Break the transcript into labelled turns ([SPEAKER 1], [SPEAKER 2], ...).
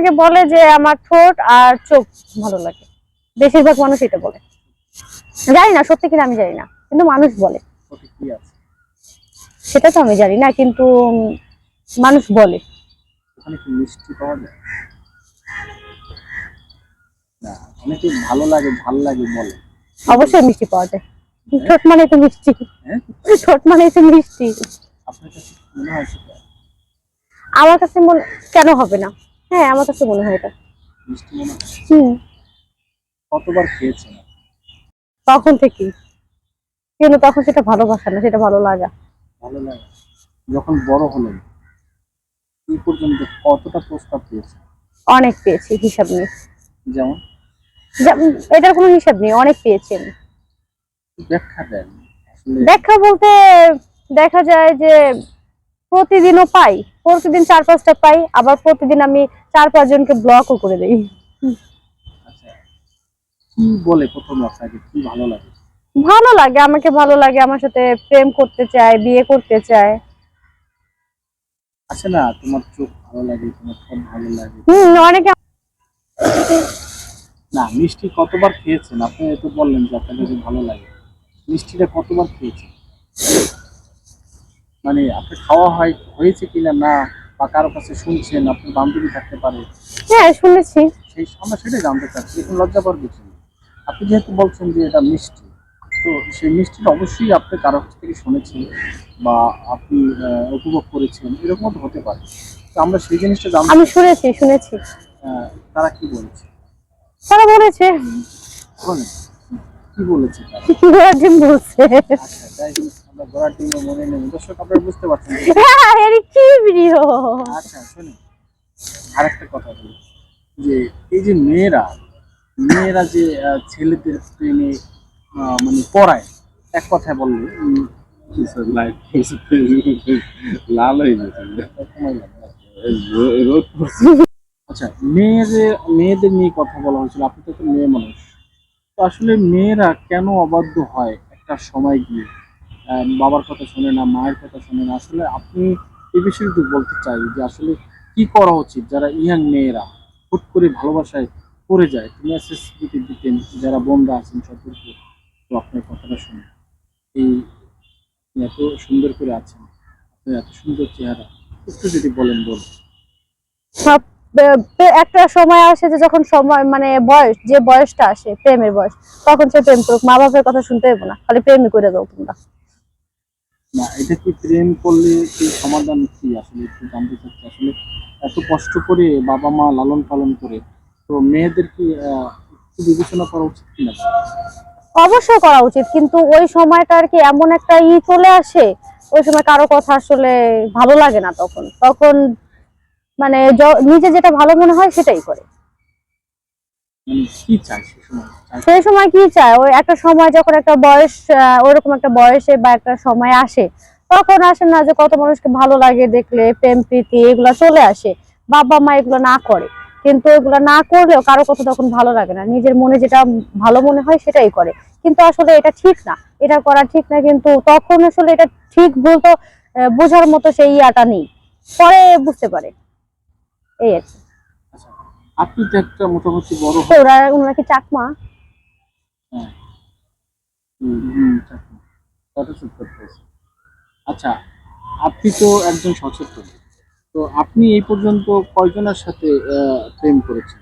[SPEAKER 1] আমাকে বলে যে আমার ঠোঁট আর চোখ ভালো লাগে। বেশিরভাগ মানুষ এটা বলে। জানি না সত্যি কিনা আমি জানি না কিন্তু মানুষ বলে। সেটা তো আমি জানি না কিন্তু মানুষ বলে।
[SPEAKER 2] মিষ্টি পাওয়া যায়? অনেকে ভালো লাগে ভালো লাগে বলে।
[SPEAKER 1] অবশ্যই মিষ্টি পাওয়া যায়। ঠোঁট মানে তো মিষ্টি।
[SPEAKER 2] হ্যাঁ?
[SPEAKER 1] ঠোঁট মানে তো মিষ্টি।
[SPEAKER 2] আপনার কাছে মনে হয়
[SPEAKER 1] আমার কাছে মনে কেন হবে না? হ্যাঁ আমার কাছে মনে হয় এটা। হুম।
[SPEAKER 2] কতবার খেয়েছেন?
[SPEAKER 1] তখন থেকে। কিন্তু তখন সেটা ভালোবাসা না সেটা ভালো লাগা।
[SPEAKER 2] ভালো লাগে। যখন বড় হলেন এই পর্যন্ত কতটা প্রস্তাব পেয়েছেন?
[SPEAKER 1] অনেক পেয়েছি হিসাব নেই।
[SPEAKER 2] যেমন?
[SPEAKER 1] যেমন এটার কোনো হিসাব নেই অনেক পেয়েছি আমি
[SPEAKER 2] ব্যাখ্যা দেন।
[SPEAKER 1] দেখা বলতে দেখা যায় যে প্রতিদিনও পাই। প্রতিদিন চার পাঁচটা পাই আবার প্রতিদিন আমি চার পাঁচজনকে ব্লকও করে দিই।
[SPEAKER 2] আচ্ছা কি বলে প্রথমে আপনাকে? কি ভালো লাগে?
[SPEAKER 1] ভালো লাগে আমাকে ভালো লাগে আমার সাথে প্রেম করতে চায় বিয়ে করতে চায়।
[SPEAKER 2] আছে না তোমার চোখ ভালো লাগে তোমার ঠোঁট ভালো লাগে।
[SPEAKER 1] হম অনেকে
[SPEAKER 2] না মিষ্টি কতবার খেয়েছেন? আপনি তো বললেন যে আপনার কাছে ভালো লাগে। মিষ্টিটা কতবার খেয়েছেন? মানে আপনি খাওয়া হয় হয়েছে কিনা না বা কারও কাছে শুনছেন আপনার বান্ধবী থাকতে পারে?
[SPEAKER 1] হ্যাঁ শুনেছি।
[SPEAKER 2] সেই আমরা সেটাই জানতে চাচ্ছি এখন লজ্জা পাওয়ার কিছু আপনি যেহেতু বলছেন যে এটা মিষ্টি তো সেই মিষ্টিটা অবশ্যই আপনি কারও কাছ থেকে শুনেছেন বা আপনি উপভোগ করেছেন এরকম তো হতে পারে। তো আমরা সেই জিনিসটা জানতে
[SPEAKER 1] আমি শুনেছি শুনেছি।
[SPEAKER 2] আহ, তারা কি বলেছে?
[SPEAKER 1] তারা বলেছে।
[SPEAKER 2] বলেন। কি বলেছে?
[SPEAKER 1] ঘোড়ার ডিম বলছে।
[SPEAKER 2] যাই হোক, আমরা ঘোড়ার ডিমে মনে নেই। দর্শক আপনারা বুঝতে পারছেন
[SPEAKER 1] হ্যাঁ, এর কি ভিডিও
[SPEAKER 2] আচ্ছা শুনুন। আরেকটা কথা বলি। যে এই যে মেয়েরা মেয়েরা যে ছেলেদের প্রেমে মানে পড়ায় এক কথায় বললে
[SPEAKER 3] লাল হয়ে
[SPEAKER 2] আচ্ছা মেয়েদের মেয়েদের নিয়ে কথা বলা হয়েছিল আপনি তো মেয়ে মানুষ। তো আসলে মেয়েরা কেন অবাধ্য হয় একটা সময় গিয়ে? বাবার কথা শোনে না, মায়ের কথা শোনে না, আসলে আপনি এই বিষয়ে বলতে চাই যে আসলে কি করা উচিত? যারা ইয়াং মেয়েরা হুট করে ভালোবাসায় পড়ে যায় মেসেজ যদি দিতেন যারা বোনরা আছেন, সতর্ক তো আপনার কথাটা শুনে এই এত সুন্দর করে আছেন এত সুন্দর চেহারা, একটু যদি বলেন, বলুন।
[SPEAKER 1] একটা সময় আসে যে যখন সময় মানে বয়স, যে বয়সটা আসে, প্রেমের বয়স, তখন সে প্রেম করুক। মা বাবার কথা শুনতে না, খালি প্রেমই করে দাও তোমরা।
[SPEAKER 2] না, এটা কি প্রেম করলে কি সমাধান কি আসলে একটু জানতে চাচ্ছি। আসলে এত কষ্ট করে বাবা মা লালন পালন করে, তো মেয়েদের কি একটু বিবেচনা করা উচিত কিনা?
[SPEAKER 1] অবশ্যই করা উচিত, কিন্তু ওই সময়টা আর কি এমন একটা ই চলে আসে, ওই সময় কারও কথা আসলে ভালো লাগে না তখন। তখন মানে নিজে যেটা ভালো মনে হয় সেটাই করে
[SPEAKER 2] মানে কি চাই সে সময় চাই
[SPEAKER 1] সেই সময়? কি চায়? ওই একটা সময় যখন একটা বয়স আহ, ওইরকম একটা বয়সে বা একটা সময় আসে তখন আসে না যে কত মানুষকে ভালো লাগে দেখলে প্রেম প্রীতি এগুলা চলে আসে। বাবা মা এগুলো না করে। কিন্তু এগুলো না করলেও কারও কথা তখন ভালো লাগে না। নিজের মনে যেটা ভালো মনে হয় সেটাই করে। কিন্তু আসলে এটা ঠিক না। এটা করা ঠিক না কিন্তু তখন আসলে এটা ঠিক বলতো বোঝার মতো সেই ইয়াটা নেই। পরে বুঝতে পারে। এই আর।
[SPEAKER 2] আপনি তো একটা মোটামুটি বড়
[SPEAKER 1] ওরা ওনারা কি চাকমা?
[SPEAKER 2] হ্যাঁ। হুম। কথা করতে আচ্ছা আপনি তো একজন সচেতন। তো আপনি এই পর্যন্ত কয়জনের সাথে প্রেম করেছেন?